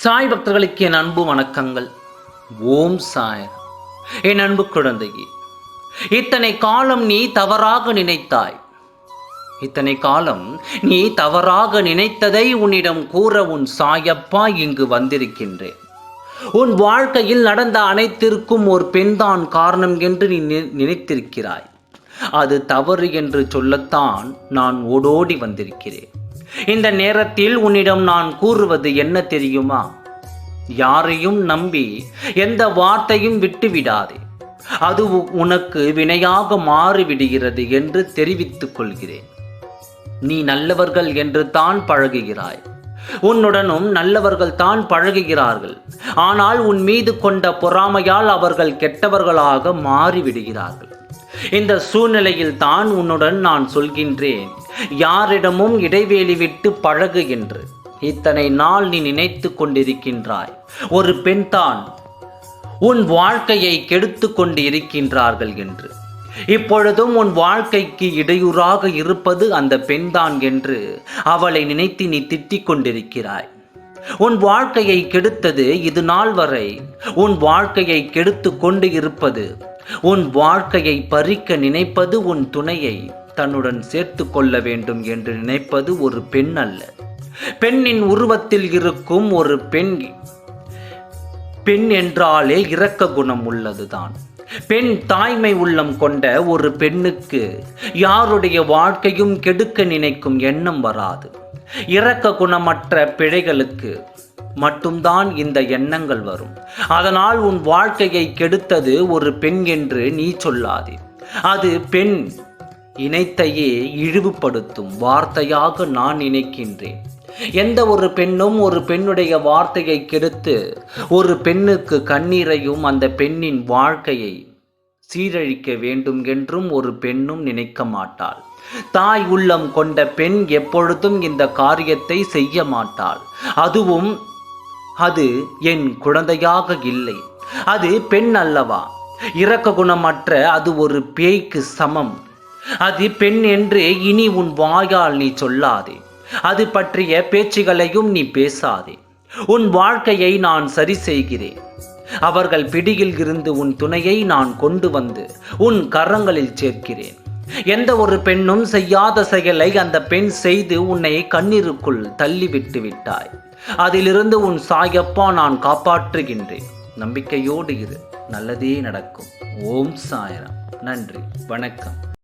சாய் பக்தர்களுக்கு என் அன்பு வணக்கங்கள். ஓம் சாய். என் அன்பு குழந்தையே இத்தனை காலம் நீ தவறாக நினைத்தாய். இத்தனை காலம் நீ தவறாக நினைத்ததை உன்னிடம் கூற உன் சாயப்பா இங்கு வந்திருக்கின்றேன். உன் வாழ்க்கையில் நடந்த அனைத்திற்கும் ஒரு பெண்தான் காரணம் என்று நீ நி- நினைத்திருக்கிறாய். அது தவறு என்று சொல்லத்தான் நான் ஓடோடி வந்திருக்கிறேன். இந்த நேரத்தில் உன்னிடம் நான் கூறுவது என்ன தெரியுமா? யாரையும் நம்பி எந்த வார்த்தையும் விட்டுவிடாதே. அது உ- உனக்கு வினையாக மாறிவிடுகிறது என்று தெரிவித்துக் கொள்கிறேன். நீ நல்லவர்கள் என்று தான் பழகுகிறாய். உன்னுடனும் நல்லவர்கள் தான் பழகுகிறார்கள். ஆனால் உன் மீது கொண்ட பொறாமையால் அவர்கள் கெட்டவர்களாக மாறிவிடுகிறார்கள். இந்த சூழ்நிலையில் தான் உன்னுடன் நான் சொல்கின்றேன். யாரிடமும் இடைவேளி விட்டு பழகு என்று. இத்தனை நாள் நீ நினைத்து கொண்டிருக்கின்றாய். ஒரு பெண் தான் உன் வாழ்க்கையை கெடுத்து கொண்டு இருக்கின்றார்கள் என்று. இப்பொழுதும் உன் வாழ்க்கைக்கு இடையூறாக இருப்பது அந்த பெண்தான் என்று அவளை நினைத்து நீ திட்டிக் கொண்டிருக்கிறாய். உன் வாழ்க்கையை கெடுத்தது இது நாள் வரை. உன் வாழ்க்கையை கெடுத்து கொண்டு இருப்பது உன் வாழ்க்கையை பறிக்க நினைப்பது உன் துணையை தன்னுடன் சேர்த்து கொள்ள வேண்டும் என்று நினைப்பது ஒரு பெண் அல்ல. பெண்ணின் உருவத்தில் இருக்கும் ஒரு பெண் பெண் என்றாலே இரக்க குணம் உள்ளதுதான். பெண் தாய்மை உள்ளம் கொண்ட ஒரு பெண்ணுக்கு யாருடைய வாழ்க்கையும் கெடுக்க நினைக்கும் எண்ணம் வராது. இரக்க குணமற்ற பிழைகளுக்கு மட்டும்தான் இந்த எண்ணங்கள் வரும். அதனால் உன் வாழ்க்கையை கெடுத்தது ஒரு பெண் என்று நீ சொல்லாதே. அது பெண் இணைத்தையே இழிவுபடுத்தும் வார்த்தையாக நான் நினைக்கின்றேன். எந்த ஒரு பெண்ணும் ஒரு பெண்ணுடைய வார்த்தையை கெடுத்து ஒரு பெண்ணுக்கு கண்ணீரையும் அந்த பெண்ணின் வாழ்க்கையை சீரழிக்க வேண்டும் என்றும் ஒரு பெண்ணும் நினைக்க மாட்டாள். தாய் உள்ளம் கொண்ட பெண் எப்பொழுதும் இந்த காரியத்தை செய்ய மாட்டாள். அதுவும் அது என் குழந்தையாக இல்லை. அது பெண் அல்லவா? இரக்க குணமற்ற அது ஒரு பேய்க்கு சமம். அது பெண் என்று இனி உன் வாயால் நீ சொல்லாதே. அது பற்றிய பேச்சுகளையும் நீ பேசாதே. உன் வாழ்க்கையை நான் சரி செய்கிறேன். அவர்கள் பிடியில் இருந்து உன் துணையை நான் கொண்டு வந்து உன் கரங்களில் சேர்க்கிறேன். எந்த ஒரு பெண்ணும் செய்யாத செயலை அந்த பெண் செய்து உன்னை கண்ணீருக்குள் தள்ளிவிட்டு விட்டாய். அதிலிருந்து உன் சாயப்பா நான் காப்பாற்றுகின்றேன். நம்பிக்கையோடு இரு. நல்லதே நடக்கும். ஓம் சாயரம். நன்றி. வணக்கம்.